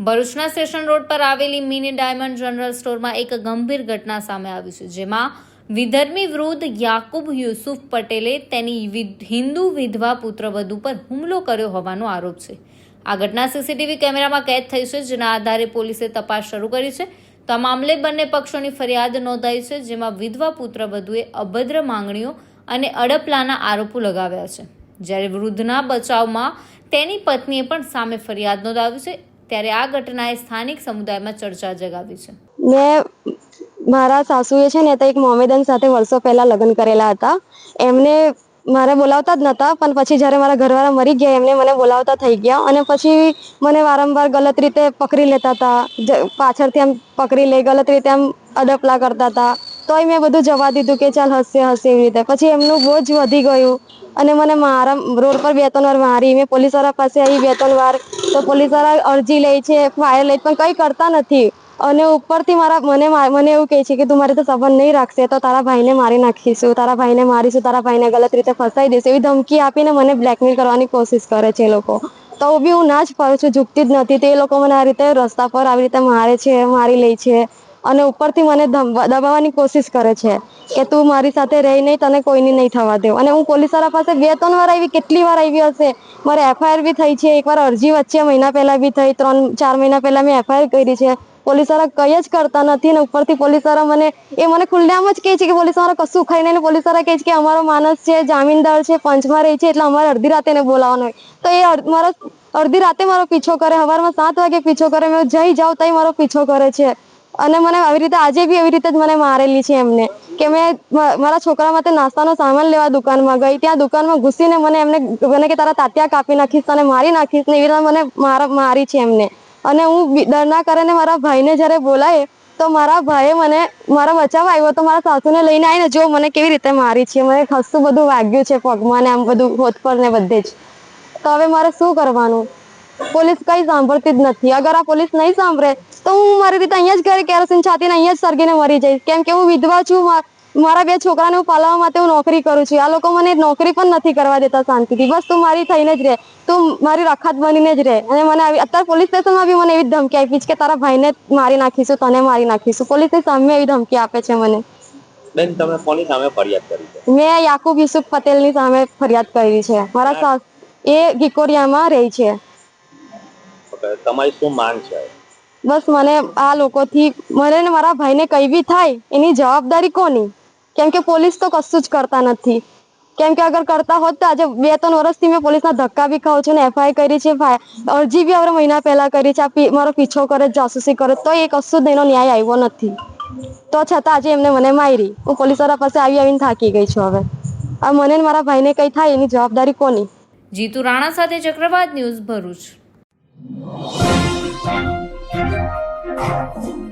ભરૂચના station road પર આવેલી મિની ડાયમંડ જનરલ સ્ટોરમાં એક ગંભીર ઘટના સામે આવી છે, જેમાં વિધર્મી વૃદ્ધ યાકુબ યુસુફ પટેલે તેની હિન્દુ વિધવા પુત્રવધુ પર હુમલો કર્યો હોવાનો આરોપ છે. આ ઘટના સીસીટીવી કેમેરામાં કેદ થઈ છે, જેના આધારે પોલીસે તપાસ શરૂ કરી છે. તો આ મામલે બંને પક્ષોની ફરિયાદ નોંધાઈ છે, જેમાં વિધવા પુત્રવધુએ અભદ્ર માંગણીઓ અને અડપલાના આરોપો લગાવ્યા છે. જ્યારે વૃદ્ધના બચાવમાં તેની પત્નીએ પણ સામે ફરિયાદ નોંધાવી છે ત્યારે આ ઘટનાએ સ્થાનિક સમુદાયમાં ચર્ચા જગાવી છે. મેં મારા સાસુએ છે ને, તો એક મોમેદન સાથે વર્ષો પહેલા લગ્ન કરેલા હતા. એમને મારે બોલાવતા જ નહોતા પણ પછી જ્યારે મારા ઘરવાળા મરી ગયા, એમને મને બોલાવતા થઈ ગયા અને પછી મને વારંવાર ગલત રીતે પકડી લેતા હતા. પાછળથી આમ પકડી લે ગલત રીતે આમ અડપલા કરતા હતા. તોય મેં બધું જવા દીધું કે ચાલ હસે હસે એવી રીતે. પછી એમનું બહુ જ વધી ગયું અને મને મારા રોડ પર બે ત્રણ વાર મારી. મેં પોલીસવાળા પાસે આવી બે ત્રણ વાર. તો પોલીસવાળા અરજી લે છે, ફાયર લે પણ કંઈ કરતા નથી. અને ઉપરથી મારા, મને મને એવું કહે છે કે તું મારે તો સંબંધ નહીં રાખશે, તો તારા ભાઈને મારી નાખીશું, તારા ભાઈને મારીશું, તારા ભાઈને ગલત રીતે ફસાઈ દેશે એવી ધમકી આપીને મને બ્લેકમેલ કરવાની કોશિશ કરે છે એ લોકો. તો બી હું ના જ પાડું છું ઝૂકતી જ નથી. તે લોકો મને આ રીતે રસ્તા પર આવી રીતે મારે છે, મારી લે છે. અને ઉપરથી મને દબાવવાની કોશિશ કરે છે કે તું મારી સાથે રહી નહીં, તને કોઈની નહીં થવા દેવું. અને હું પોલીસવાળા પાસે બે ત્રણ વાર આવી, કેટલી વાર આવી હશે? મારે એફઆઈઆર બી થઈ છે, એકવાર અરજી વચ્ચે મહિના પહેલા બી થઈ, ત્રણ, ચાર મહિના પહેલાં મેં એફઆઈઆર કરી છે. પોલીસવાળા કંઈ જ કરતા નથી ને ઉપરથી પોલીસવાળા મને, એ મને ખુલ્લેઆમ જ કહે છે કે પોલીસવાળા કશું ખાઈ નહીં પોલીસવાળા કહે છે કે અમારો માણસ છે જામીનદાર છે, પંચમાં રહે છે, એટલે અમારે અડધી રાતે એને બોલાવવાનો હોય. તો એ મારો, અડધી રાતે મારો પીછો કરે, સવારમાં સાત વાગે પીછો કરે, મેં જઈ જાઉં તઈ મારો પીછો કરે છે. અને મને આવી રીતે આજે બી એવી રીતે જ મને મારેલી છે એમને. કે મેં મારા છોકરા માટે નાસ્તાનો સામાન લેવા દુકાનમાં ગઈ. ત્યાં દુકાનમાં ઘૂસીને મને એમને, મને કે તારા તાત્યા કાપી નાખીશ, તને મારી નાખીશ ને એવી રીતે મને મારા, મારી છે એમને. અને હું ડરના કરીને મારા ભાઈને જ્યારે બોલાય, તો મારા ભાઈએ મને, મારા બચાવવા આવ્યો તો મારા સાસુને લઈને આવીને જો મને કેવી રીતે મારી છે. મને ખાસું બધું વાગ્યું છે પગમાં ને આમ બધું હોત પર ને બધે જ. તો હવે મારે શું કરવાનું? પોલીસ કઈ સાંભળતી જ નથી. અગર આ પોલીસ નહીં સાંભળે તો હું મારી રીતે અહીંયા જ ઘરે કેરોસીન છાતીને અહીંયા જ સળગીને મરી જઈશ. કેમ કે હું વિધવા છું મારા બે છોકરાને હું પાલવા માટે હું નોકરી કરું છું. આ લોકો મને નોકરી પણ નથી કરવા દેતા શાંતિથી. બસ તું મારી થઈને જ રહે. તું મારી રખાત બનીને જ રહે. અને મને આવી અત્યારે પોલીસ સ્ટેશનમાં બી મને એવી ધમકી આપી છે કે તારા ભાઈને મારી નાખીશું તને મારી નાખીશું. પોલીસની સામે એવી ધમકી આપે છે મને. બેન તમે કોની સામે ફરિયાદ કરી છે. મેં યાકુબ યુસુફ પટેલની સામે ફરિયાદ કરી છે. મારા સાસ એ ગિકોરિયામાં રહે છે. તમારી શું માંગ છે? બસ મને આ લોકોથી મને ને મારા ભાઈને કઈ બી થાય એની જવાબદારી કોની? કેમ કે પોલીસ તો કશું જ કરતા નથી. કેમ કે અગર કરતા હોત તો આજે બે ત્રણ વર્ષથી મેં પોલીસના ધક્કા બી ખાઉં છું ને એફઆઈ કરી છે અરજી બી હવે મહિના પહેલા કરી છે આ પી- મારો પીછો કરે જાસૂસી કરે તો એ કશું જ એનો ન્યાય આવ્યો નથી. તો છતાં આજે એમને મને મારી હું પોલીસવાળા પાસે આવી આવીને થાકી ગઈ છું હવે. આ મને ને મારા ભાઈને કંઈ થાય એની જવાબદારી કોની? જીતુ રાણા સાથે ચક્રવાત ન્યૂઝ ભરૂચ. Thank you.